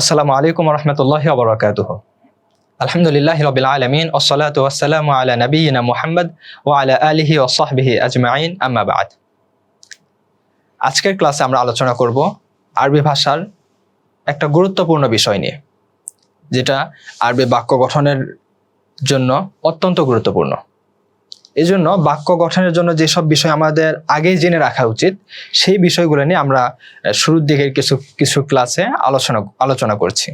আসসালামু আলাইকুম রহমতুল্লাহ বরকাতুহ আলহামদুলিল্লাহ রবিল আলমিন ওসলাত ওয়াসালাম আলা নবীনা মুহাম্মদ ও আলা আলিহি সাহবিহি আজমাইন, আম্মা বাদ। আজকের ক্লাসে আমরা আলোচনা করব আরবি ভাষার একটা গুরুত্বপূর্ণ বিষয় নিয়ে, যেটা আরবি বাক্য গঠনের জন্য অত্যন্ত গুরুত্বপূর্ণ। এই জন্য বাক্য গঠনের জন্য যেসব বিষয় আমাদের আগেই জেনে রাখা উচিত, সেই বিষয়গুলো নিয়ে আমরা শুরুর দিকের কিছু কিছু ক্লাসে আলোচনা আলোচনা করছি।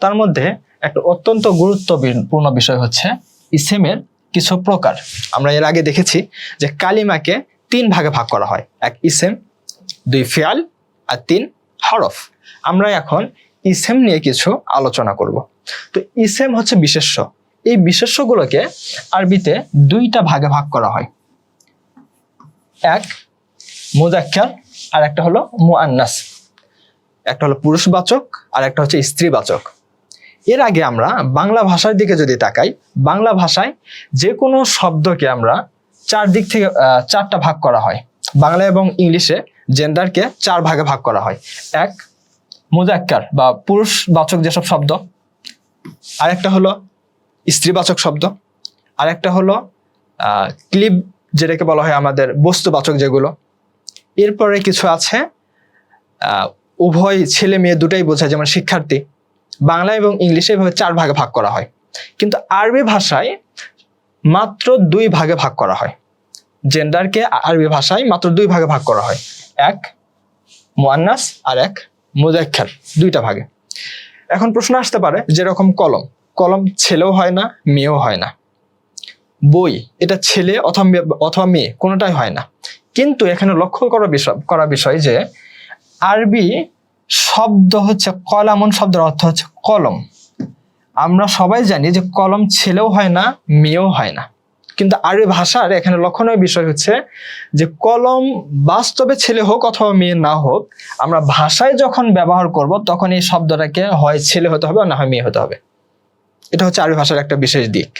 তার মধ্যে একটা অত্যন্ত গুরুত্বপূর্ণ বিষয় হচ্ছে ইসেমের কিছু প্রকার। আমরা এর আগে দেখেছি যে কালিমাকে তিন ভাগে ভাগ করা হয়। এক, ইসেম, দুই, ফিয়াল, আর তিন, হরফ। আমরা এখন ইসেম নিয়ে কিছু আলোচনা করব। তো ইসেম হচ্ছে বিশেষ্য। এই বিশেষ্যগুলোকে আরবিতে দুইটা ভাগে ভাগ করা হয়। এক, মুজাক্কার আর একটা হলো মুআন্নাস। একটা হলো পুরুষবাচক আর একটা হচ্ছে স্ত্রীবাচক। এর আগে আমরা বাংলা ভাষার দিকে যদি তাকাই, বাংলা ভাষায় যে কোনো শব্দকে আমরা চার দিক থেকে চারটা ভাগ করা হয়। বাংলা এবং ইংলিশে জেন্ডারকে চার ভাগে ভাগ করা হয়। এক, মুজাক্কার বা পুরুষবাচক যেসব শব্দ। আরেকটা হলো স্ত্রীবাচক শব্দ। আর একটা হলো ক্লিপ যেটাকে বলা হয় আমাদের বস্তুবাচক যেগুলো। এরপরে কিছু আছে উভয় ছেলে মেয়ে দুটাই বোঝায়, যেমন শিক্ষার্থী। বাংলা এবং ইংলিশে এভাবে চার ভাগে ভাগ করা হয়। কিন্তু আরবি ভাষায় মাত্র দুই ভাগে ভাগ করা হয়। জেন্ডারকে আরবি ভাষায় মাত্র দুই ভাগে ভাগ করা হয়। এক মোয়ান্নাস আর এক মুজাক্কার দুইটা ভাগে। এখন প্রশ্ন আসতে পারে, যেরকম কলম। কলম ছেলেও হয় না, মেয়েও হয় না। বই, এটা ছেলে অথবা অথবা মেয়ে, কোনোটাই হয় না। কিন্তু এখানে লক্ষ্য করা বিষয় করা বিষয় যে আরবি শব্দ হচ্ছে কলামন শব্দের অর্থ হচ্ছে কলম। আমরা সবাই জানি যে কলম ছেলেও হয় না, মেয়েও হয় না। কিন্তু আরবি ভাষার এখানে লক্ষণীয় বিষয় হচ্ছে যে কলম বাস্তবে ছেলে হোক অথবা মেয়ে না হোক, আমরা ভাষায় যখন ব্যবহার করব, তখন এই শব্দটাকে হয় ছেলে হতে হবে না হয় মেয়ে হতে হবে। এটা হচ্ছে আরবি ভাষার একটা বিশেষ দিক।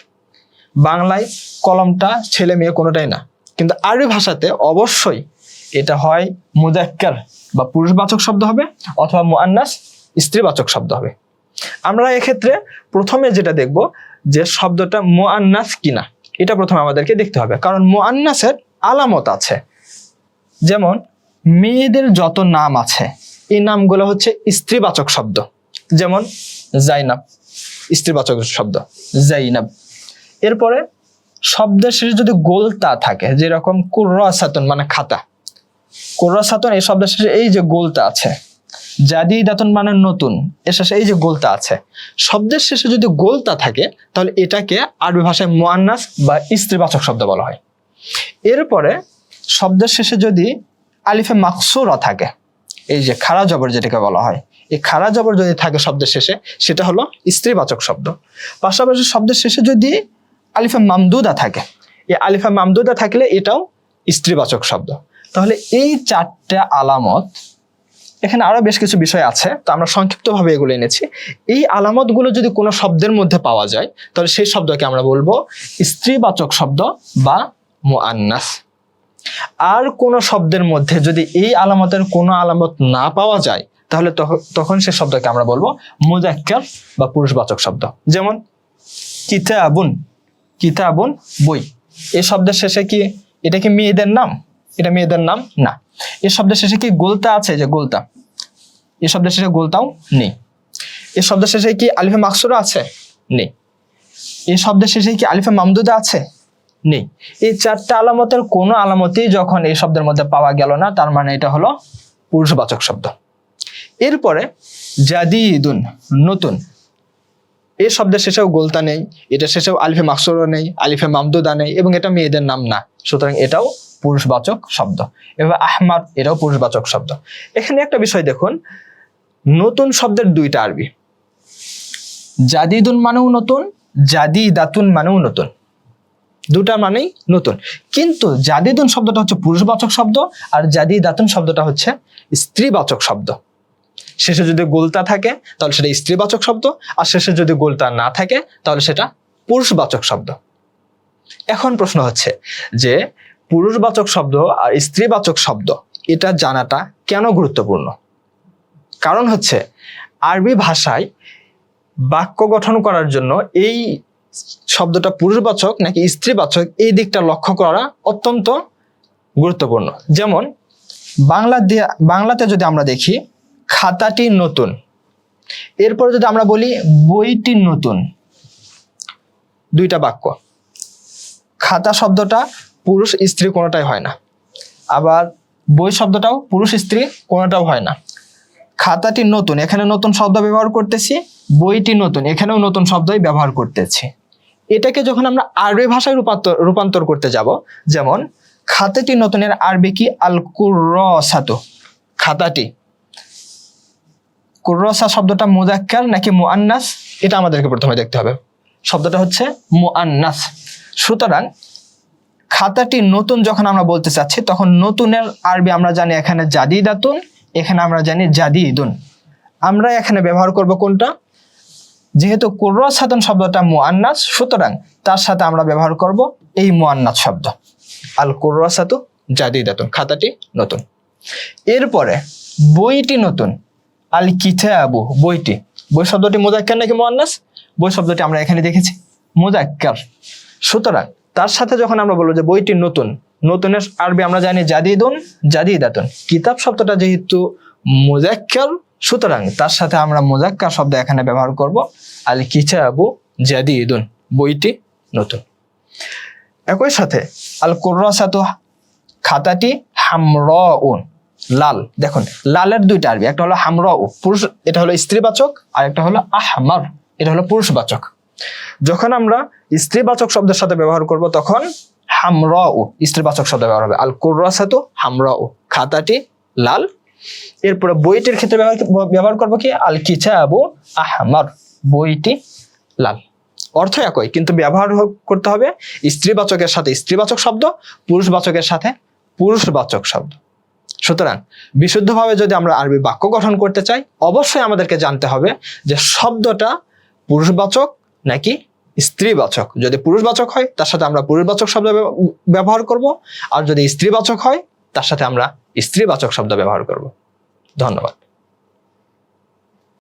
বাংলায় কলমটা ছেলে মেয়ে কোনোটাই না। কিন্তু আরবি ভাষাতে অবশ্যই এটা হয় মুজাক্কার বা পুরুষবাচক শব্দ হবে অথবা মুআন্নাস স্ত্রীবাচক শব্দ হবে। আমরা এক্ষেত্রে প্রথমে যেটা দেখব যে শব্দটা মুআন্নাস কিনা, এটা প্রথমে আমাদেরকে দেখতে হবে। কারণ মুআন্নাসের আলামত আছে। যেমন, মেয়েদের যত নাম আছে, এই নামগুলো হচ্ছে স্ত্রীবাচক শব্দ। যেমন, জাইনাব। স্ত্রীবাচক শব্দ। জাইনাব। এরপরে, শব্দের শেষে যদি গোলতা থাকে, যেরকম কুর্রাসাতন মানে খাতা। কুর্রাসাতন, এই শব্দের শেষে এই যে গোলতা আছে। জাদি দাতন মানে নতুন, এর শেষে এই যে গোলতা আছে। শব্দের শেষে যদি গোলতা থাকে, তাহলে এটাকে আরবি ভাষায় মোয়ান্নাস বা স্ত্রীবাচক শব্দ বলা হয়। এরপরে, শব্দের শেষে যদি আলিফে মাকসুরা থাকে, এই যে খারা জবর যেটাকে বলা হয় এই খারা জবর যদি থাকে শব্দের শেষে, সেটা হলো স্ত্রীবাচক শব্দ। পাশাপাশি শব্দের শেষে যদি আলিফা মামদুদা থাকে, এই আলিফা মামদুদা থাকলে এটাও স্ত্রীবাচক শব্দ। তাহলে এই চারটা আলামত, এখানে আরও বেশ কিছু বিষয় আছে, তো আমরা সংক্ষিপ্তভাবে এগুলো এনেছি। এই আলামতগুলো যদি কোনো শব্দের মধ্যে পাওয়া যায়, তাহলে সেই শব্দকে আমরা বলব স্ত্রীবাচক শব্দ বা মুআন্নাস। আর কোন শব্দের মধ্যে যদি এই আলামতের কোনো আলামত না পাওয়া যায় তাহলে তখন সে শব্দকে আমরা বলব মুজাক্কার বা পুরুষবাচক শব্দ। যেমন, কিতাবুন কিতাবুন বই। এই শব্দের শেষে কি, এটা কি মেয়েদের নাম? এটা মেয়েদের নাম না। এই শব্দের শেষে কি গোলতা আছে? যে গোলতা। এই শব্দের শেষে গোলতাও নেই। এই শব্দের শেষে কি আলিফে মাকসুরা আছে? নেই। এই শব্দের শেষে কি আলিফে মামদুদা আছে? নেই। এই চারটা আলামতের কোনো আলামতেই যখন এই শব্দের মধ্যে পাওয়া গেল না, তার মানে এটা হলো পুরুষবাচক শব্দ। এরপরে জাদিদুন, নতুন। এ শব্দের শেষেও গোলতা নেই এটা শেষেও আলিফে মাকসুরও নেই, আলিফে মামদুদা নেই, এবং এটা মেয়েদের নাম না। সুতরাং এটাও পুরুষবাচক শব্দ। এবার আহমাদ, এটাও পুরুষবাচক শব্দ। এখানে একটা বিষয় দেখুন, নতুন শব্দের দুইটা আরবি। জাদিদুন মানেও নতুন জাদি দাতুন মানেও নতুন। দুটা মানেই নতুন। কিন্তু জাদিদুন শব্দটা হচ্ছে পুরুষবাচক শব্দ, আর জাদি দাতুন শব্দটা হচ্ছে স্ত্রীবাচক শব্দ। শেষে যদি গোলতা থাকে, তাহলে সেটা স্ত্রীবাচক শব্দ। আর শেষে যদি গোলতা না থাকে, তাহলে সেটা পুরুষবাচক শব্দ। এখন প্রশ্ন হচ্ছে যে, পুরুষবাচক শব্দ আর স্ত্রীবাচক শব্দ, এটা জানাটা কেন গুরুত্বপূর্ণ? কারণ হচ্ছে, আরবি ভাষায় বাক্য গঠন করার জন্য এই শব্দটা পুরুষবাচক নাকি স্ত্রীবাচক, এই দিকটা লক্ষ্য করা অত্যন্ত গুরুত্বপূর্ণ। যেমন, বাংলা দিয়ে, বাংলাতে যদি আমরা দেখি খাতাটি নতুন। এরপর যদি আমরা বলি বইটি নতুন, দুইটা বাক্য। খাতা শব্দটা পুরুষ স্ত্রী কোনোটাই হয় না। আবার বই শব্দটাও পুরুষ স্ত্রী কোনোটাও হয় না। খাতাটি নতুন, এখানে নতুন শব্দ ব্যবহার করতেছি, বইটি নতুন, এখানেও নতুন শব্দই ব্যবহার করতেছি। এটাকে যখন আমরা আরবি ভাষায় রূপান্তর রূপান্তর করতে যাব, যেমন, খাতাটি নতুনের আরবি কি? আল কুরসাতু খাতাটি। কুরসা শব্দটা মুজাক্কার নাকি মুআন্নাস? এটা আমাদেরকে প্রথমে দেখতে হবে। শব্দটা হচ্ছে মুআন্নাস। সুতরাং খাতাটি নতুন যখন আমরা বলতে চাচ্ছি, তখন নতুনের আরবি আমরা জানি এখানে জাদিদাতুন, এখানে আমরা জানি জাদিদুন। আমরা এখানে ব্যবহার করব কোনটা? যেহেতু কুর্রাসাতুন শব্দটা মুআন্নাস, সুতরাং তার সাথে আমরা ব্যবহার করব এই মুআন্নাস শব্দ। আল কুর্রাসাতু জাদিদাতুন, খাতাটি নতুন। এরপরে বইটি নতুন। আল কিতাবু বইটি। বই শব্দটি মুজাক্কার নাকি মুআন্নাস? বই শব্দটি আমরা এখানে দেখেছি। মুজাক্কার। সুতরাং তার সাথে যখন আমরা বলব যে বইটি নতুন, নতুনের আরবি আমরা জানি জাদিদুন, জাদিদাতুন। কিতাব শব্দটা যেহেতু মুজাক্কার, সুতরাং তার সাথে আমরা মুজাক্কার শব্দ এখানে ব্যবহার করব। আল কিতাবু জাদিদুন, বইটি নতুন। একই সাথে আল কুর্রাসাতু খাতাটি হামরাউন। লাল। দেখুন, লালের দুইটা আরবি, একটা হলো হামরাউ পুরুষ, এটা হলো স্ত্রীবাচক, আর একটা হলো আহমার, এটা হলো পুরুষবাচক। যখন আমরা স্ত্রীবাচক শব্দের সাথে ব্যবহার করব, তখন হামরাউ স্ত্রীবাচক শব্দ ব্যবহার হবে। আল কুর্রাসাতু হামরাউ খাতাটি লাল। এরপরে বইটির ক্ষেত্রে ব্যবহার ব্যবহার করব কি? আল কিতাবু আহমার, বইটি লাল। অর্থ একই, কিন্তু ব্যবহার করতে হবে স্ত্রীবাচকের সাথে স্ত্রীবাচক শব্দ, পুরুষবাচকের সাথে পুরুষবাচক শব্দ। সুতরাং বিশুদ্ধভাবে যদি আমরা আরবি বাক্য গঠন করতে চাই, অবশ্যই আমাদেরকে জানতে হবে যে শব্দটা পুরুষবাচক নাকি স্ত্রীবাচক। যদি পুরুষবাচক হয়, তার সাথে আমরা পুরুষবাচক শব্দ ব্যবহার করব, আর যদি স্ত্রীবাচক হয়, তার সাথে আমরা স্ত্রীবাচক শব্দ ব্যবহার করব। ধন্যবাদ।